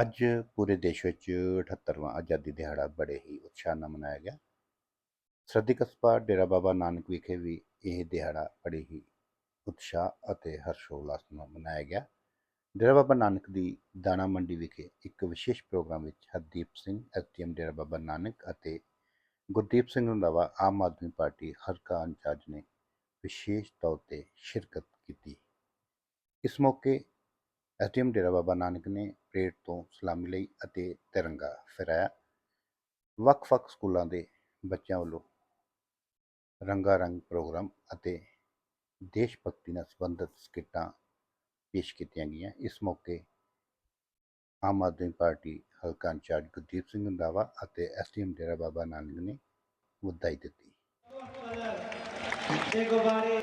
ਅੱਜ ਪੂਰੇ ਦੇਸ਼ ਵਿੱਚ 78ਵਾਂ ਆਜ਼ਾਦੀ ਦਿਹਾੜਾ ਬੜੇ ਹੀ ਉਤਸ਼ਾਹ ਨਾਲ ਮਨਾਇਆ ਗਿਆ। ਸਰਦੀ ਕਸਬਾ ਡੇਰਾ ਬਾਬਾ ਨਾਨਕ ਵਿਖੇ ਵੀ ਇਹ ਦਿਹਾੜਾ ਬੜੇ ਹੀ ਉਤਸ਼ਾਹ ਅਤੇ ਹਰਸ਼ੋਲਾਸ ਨਾਲ ਮਨਾਇਆ ਗਿਆ। ਡੇਰਾ ਬਾਬਾ ਨਾਨਕ ਦੀ ਦਾਣਾ ਮੰਡੀ ਵਿਖੇ ਇੱਕ ਵਿਸ਼ੇਸ਼ ਪ੍ਰੋਗਰਾਮ ਵਿੱਚ ਹਰਦੀਪ ਸਿੰਘ ਐਸਟੀਐਮ ਡੇਰਾ ਬਾਬਾ ਨਾਨਕ ਅਤੇ ਗੁਰਦੀਪ ਸਿੰਘ ਰੰਧਾਵਾ ਆਮ ਆਦਮੀ ਪਾਰਟੀ ਹਲਕਾ ਇੰਚਾਰਜ ਨੇ ਵਿਸ਼ੇਸ਼ ਤੌਰ ਤੇ ਸ਼ਿਰਕਤ ਕੀਤੀ। ਇਸ ਮੌਕੇ ਐਸਡੀਐਮ ਡੇਰਾ ਬਾਬਾ ਨਾਨਕ ਨੇ ਪਰੇਡ ਤੋਂ ਸਲਾਮੀ ਲਈ ਅਤੇ ਤਿਰੰਗਾ ਫਹਿਰਾਇਆ ਵੱਖ-ਵੱਖ ਸਕੂਲਾਂ ਦੇ ਬੱਚਿਆਂ ਵੱਲੋਂ ਰੰਗਾ ਰੰਗ ਪ੍ਰੋਗਰਾਮ ਅਤੇ ਦੇਸ਼ ਭਗਤੀ ਨਾਲ ਸੰਬੰਧਿਤ ਸਕਿੱਟਾਂ ਪੇਸ਼ ਕੀਤੀਆਂ ਗਈਆਂ। ਇਸ ਮੌਕੇ ਆਮ ਆਦਮੀ ਪਾਰਟੀ ਹਲਕਾ ਇੰਚਾਰਜ ਗੁਰਦੀਪ ਸਿੰਘ ਰੰਧਾਵਾ ਅਤੇ ਐਸਡੀਐਮ ਡੇਰਾ ਬਾਬਾ ਨਾਨਕ ਨੇ ਵਧਾਈ ਦਿੱਤੀ। ਦੇ ਗੁਬਾਰੇ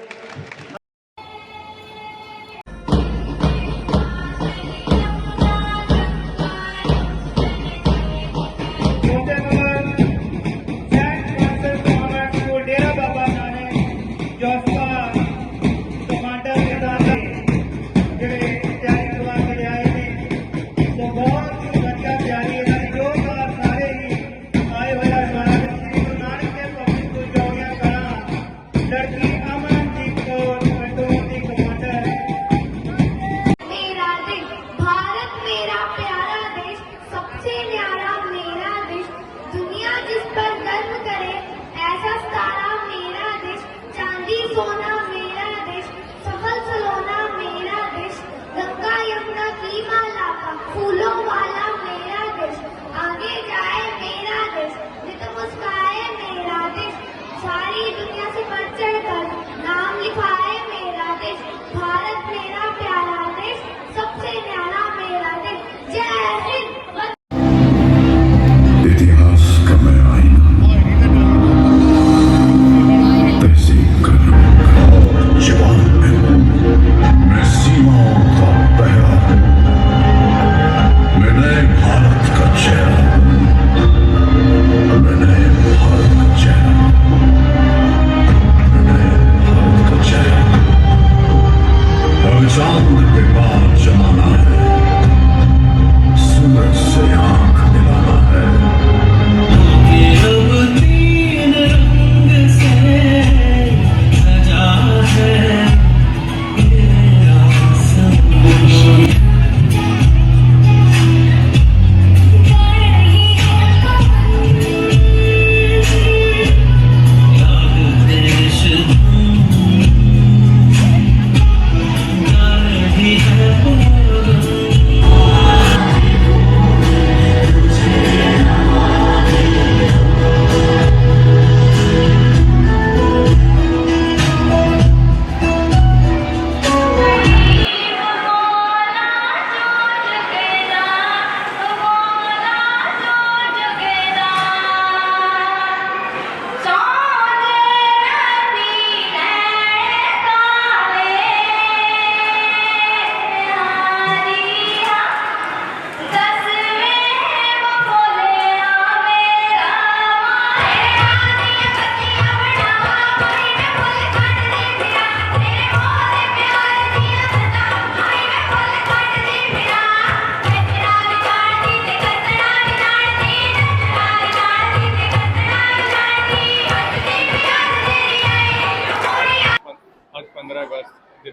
going on?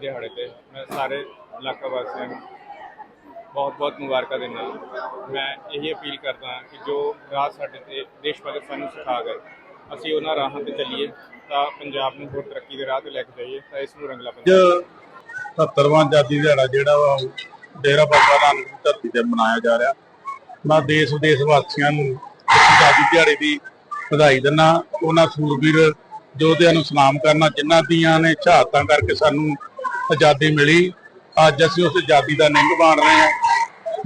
ਦਿਹਾੜੇ ਤੇ ਮੈਂ ਸਾਰੇ ਇਲਾਕਾ ਵਾਸੀਆਂ ਨੂੰ ਬਹੁਤ-ਬਹੁਤ ਮੁਬਾਰਕਾਂ ਦਿੰਦਾ ਮੈਂ ਇਹੀ ਅਪੀਲ ਕਰਦਾ ਕਿ ਜੋ ਰਾਹ ਸਾਡੇ ਤੇ ਦੇਸ਼ ਭਗਤ ਸਾਨੂੰ ਸਿਖਾ ਗਏ, ਅਸੀਂ ਉਹਨਾਂ ਰਾਹਾਂ ਤੇ ਚੱਲੀਏ ਤਾਂ ਪੰਜਾਬ ਨੂੰ ਹੋਰ ਤਰੱਕੀ ਦੇ ਰਾਹ ਤੇ ਲੈ ਕੇ ਜਾਈਏ ਤਾਂ ਇਸ ਨੂੰ ਰੰਗਲਾ ਪੰਜਾਬ 70ਵਾਂ ਆਜ਼ਾਦੀ ਦਿਹਾੜਾ ਜਿਹੜਾ ਵਾ ਉਹ ਡੇਰਾ ਬਾਬਾ ਨਾਨਕ ਦੀ ਧਰਤੀ ਤੇ ਮਨਾਇਆ ਜਾ ਰਿਹਾ। ਮੈਂ ਦੇਸ਼ ਵਿਦੇਸ਼ ਵਾਸੀਆਂ ਨੂੰ ਆਜ਼ਾਦੀ ਦਿਹਾੜੇ ਦੀ ਵਧਾਈ ਦਿੰਦਾ ਉਹਨਾਂ ਸੂਰਬੀਰ ਯੋਧਿਆਂ ਨੂੰ ਸਲਾਮ ਕਰਨਾ, ਜਿਨ੍ਹਾਂ ਦੀਆਂ ਨੇ ਸ਼ਹਾਦਤਾਂ ਕਰਕੇ ਸਾਨੂੰ ਆਜ਼ਾਦੀ ਮਿਲੀ। ਅੱਜ ਅਸੀਂ ਉਸ ਆਜ਼ਾਦੀ ਦਾ ਨਿੰਗ ਬਾਣ ਰਹੇ ਹਾਂ।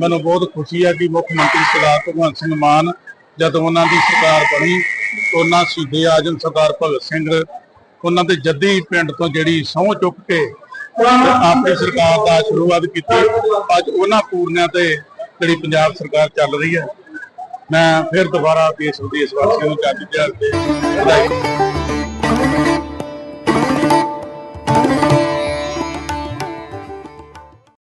ਮੈਨੂੰ ਬਹੁਤ ਖੁਸ਼ੀ ਹੈ ਕਿ ਮੁੱਖ ਮੰਤਰੀ ਸਰਦਾਰ ਭਗਵੰਤ ਸਿੰਘ ਮਾਨ, ਜਦੋਂ ਉਹਨਾਂ ਦੀ ਸਰਕਾਰ ਬਣੀ, ਉਹਨਾਂ ਸ਼ਹੀਦੇ ਆਜਮ ਸਰਦਾਰ ਭਗਤ ਸਿੰਘ, ਉਹਨਾਂ ਦੇ ਜੱਦੀ ਪਿੰਡ ਤੋਂ ਜਿਹੜੀ ਸਹੁੰ ਚੁੱਕ ਕੇ ਆਪਣੀ ਸਰਕਾਰ ਦਾ ਸ਼ੁਰੂਆਤ ਕੀਤੀ, ਅੱਜ ਉਹਨਾਂ ਪੂਰਨਿਆਂ ਤੇ ਜਿਹੜੀ ਪੰਜਾਬ ਸਰਕਾਰ ਚੱਲ ਰਹੀ ਹੈ। ਮੈਂ ਫਿਰ ਦੁਬਾਰਾ ਦੇਸ਼ ਵਿਦੇਸ਼ ਵਾਸੀਆਂ ਨੂੰ ਆਜ਼ਾਦੀ ਦਿਹਾੜੇ ਵਧਾਈ